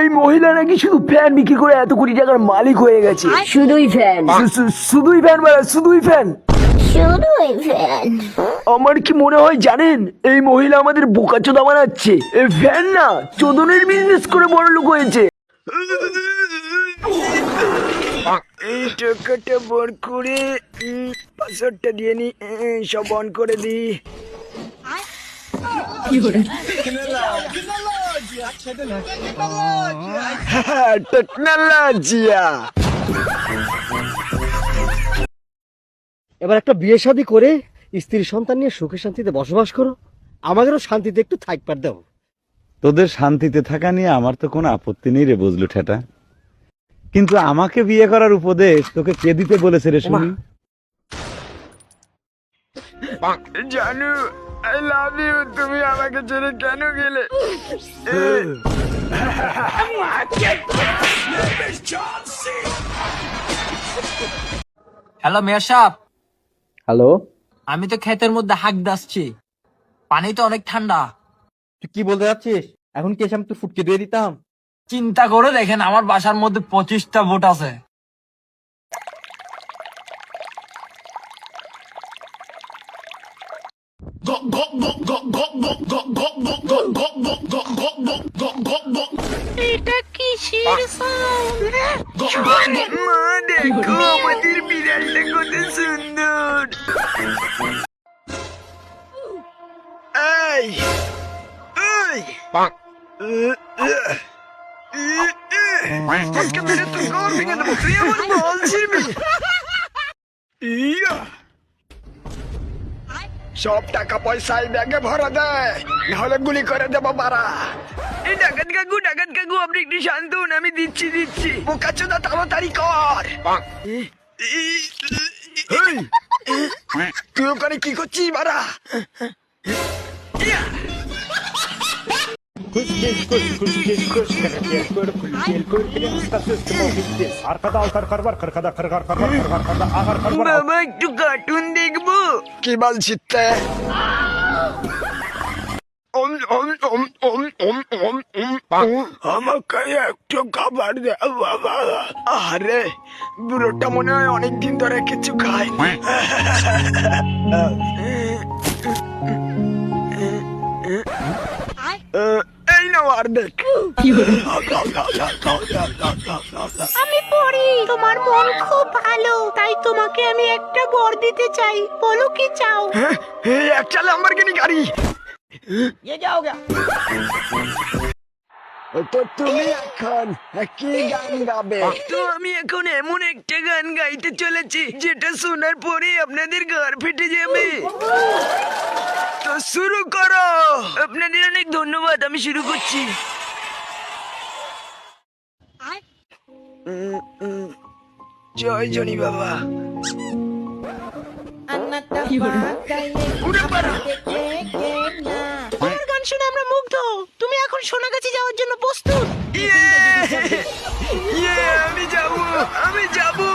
এই মহিলা নাকি শুধু ফ্যান বিক্রি করে এত কোটি টাকার মালিক হয়ে গেছে। শুধুই ফ্যান শুধুই ফ্যান বাড়া শুধুই ফ্যান শুধুই ফ্যান আমার কি মনে হয় জানেন এই মহিলা আমাদের বোকা চোদা বানাচ্ছে। এই ফ্যান না চোদনের বিজনেস করে বড় লোক হয়েছে। এই টাকাটা বর করে পাসওয়ার্ডটা দিয়ে নি সব অন করে দি টেকনোলজিয়া এবার একটা বিয়ে শাদী করে স্ত্রী সন্তান নিয়ে সুখে শান্তিতে বসবাস করো। আমাদেরও শান্তিতে একটু থাকবার দাও। তোদের শান্তিতে থাকা নিয়ে আমার তো কোনো আপত্তি নেই রে বুঝলু ঠেটা। কিন্তু আমাকে বিয়ে করার উপদেশ তোকে কে দিতে বলেছে রে শুনি? জানু আই লাভ ইউ তুমি আমাকে ছেড়ে কেন গেলে? হ্যালো সাহেব। হ্যালো? আমি তো ক্ষেতের মধ্যে হাঁক দাসছি। পানি তো অনেক ঠান্ডা। তুই কি বলতে যাচ্ছিস? এখন কি এসে আমি তো ফুটকে দিয়ে দিতাম? চিন্তা করে দেখেন আমার বাসার মধ্যে পঁচিশটা ভোট আছে। মা দেখো আমাদের বিড়ালটা কত সুন্দর এই এই আমার বল ছিড়বি ইয়া সব টাকা পয়সা এই ব্যাগে ভরা দেয়। নাহলে গুলি করে দেবো মারা। এই ডাকাত কাকু ডাকাত কাকু আপনি একটু শান্ত হন আমি দিচ্ছি দিচ্ছি। বোকা চোদা তাড়াতাড়ি কর। তুই ওখানে কি করছিস বারা। বাবা একটু কার্টুন দেখব? কি বলছিস তে? ওম, ওম, ওম, ওম, ওম, ওম, ওম, ওম। আমাকে একটু খাবার দে বাবা আরে বুড়োটা মনে হয় অনেকদিন ধরে কিছু আহ, এই নাও আর দেখ আমি পড়ি তোমার মন খুব ভালো তোমাকে আমি একটা বর দিতে চাই। বলো কি চাও? এই একটা ল্যাম্বরগিনি গাড়ি। তো তুমি এখন কি গান গাবে। তো আমি এখন এমন একটা গান গাইতে চলেছি যেটা শোনার পরে আপনাদের ঘর ফেটে যাবে। তো শুরু করো। আপনাদের অনেক ধন্যবাদ আমি শুরু করছি। উম, উম, জয় জনি বাবা। তোমার গান শুনে আমরা মুগ্ধ। তুমি এখন সোনাগাছি যাওয়ার জন্য প্রস্তুত। ইয়ে! ইয়ে আমি যাব আমি যাব।